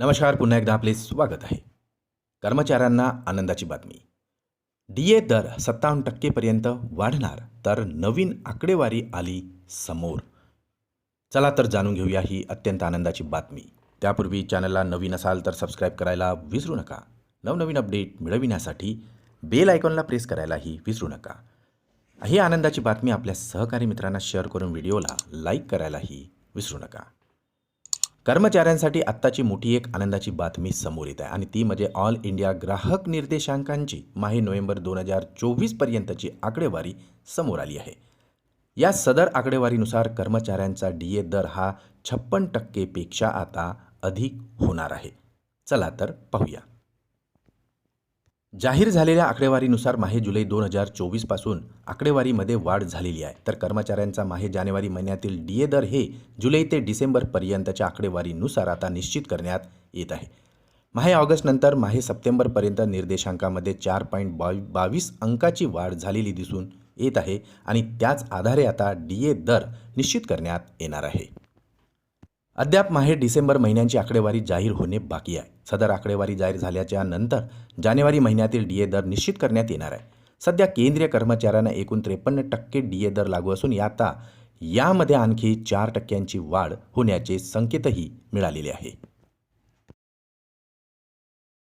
नमस्कार पुन्हा एकदा आपले स्वागत आहे. कर्मचाऱ्यांना आनंदाची बातमी. डी ए दर सत्तावन्न टक्केपर्यंत वाढणार तर नवीन आकडेवारी आली समोर. चला तर जाणून घेऊया ही अत्यंत आनंदाची बातमी. त्यापूर्वी चॅनलला नवीन असाल तर सबस्क्राईब करायला विसरू नका. नवनवीन अपडेट मिळविण्यासाठी बेल आयकॉनला प्रेस करायलाही विसरू नका. ही आनंदाची बातमी आपल्या सहकारी मित्रांना शेअर करून व्हिडिओला लाईक करायलाही विसरू नका. कर्मचाऱ्यांसाठी आत्ताची मोठी एक आनंदाची बातमी समोर येत आहे. आणि ती म्हणजे ऑल इंडिया ग्राहक निर्देशांकांची माही नोव्हेंबर दोन हजार चोवीसपर्यंतची आकडेवारी समोर आली आहे. या सदर आकडेवारीनुसार कर्मचाऱ्यांचा डी ए दर हा छप्पन टक्केपेक्षा आता अधिक होणार आहे. चला तर पाहूया. जाहीर झालेल्या आकडेवारीनुसार माहे जुलै दोन हजार चोवीसपासून आकडेवारीमध्ये वाढ झालेली आहे. तर कर्मचाऱ्यांचा माहे जानेवारी महिन्यातील डी ए दर हे जुलै ते डिसेंबरपर्यंतच्या आकडेवारीनुसार आता निश्चित करण्यात येत आहे. माहे ऑगस्टनंतर माहे सप्टेंबरपर्यंत निर्देशांकामध्ये चार पॉईंट बावी बावीस अंकाची वाढ झालेली दिसून येत आहे आणि त्याच आधारे आता डी ए दर निश्चित करण्यात येणार आहे. अद्याप माहे डिसेंबर महिन्यांची आकडेवारी जाहीर होणे बाकी आहे. सदर आकडेवारी जाहीर झाल्याच्यानंतर जानेवारी महिन्यातील डी ए दर निश्चित करण्यात येणार आहे. सध्या केंद्रीय कर्मचाऱ्यांना एकूण त्रेपन्न टक्के डी ए दर लागू असून आता यामध्ये आणखी चार टक्क्यांची वाढ होण्याचे संकेतही मिळालेले आहे.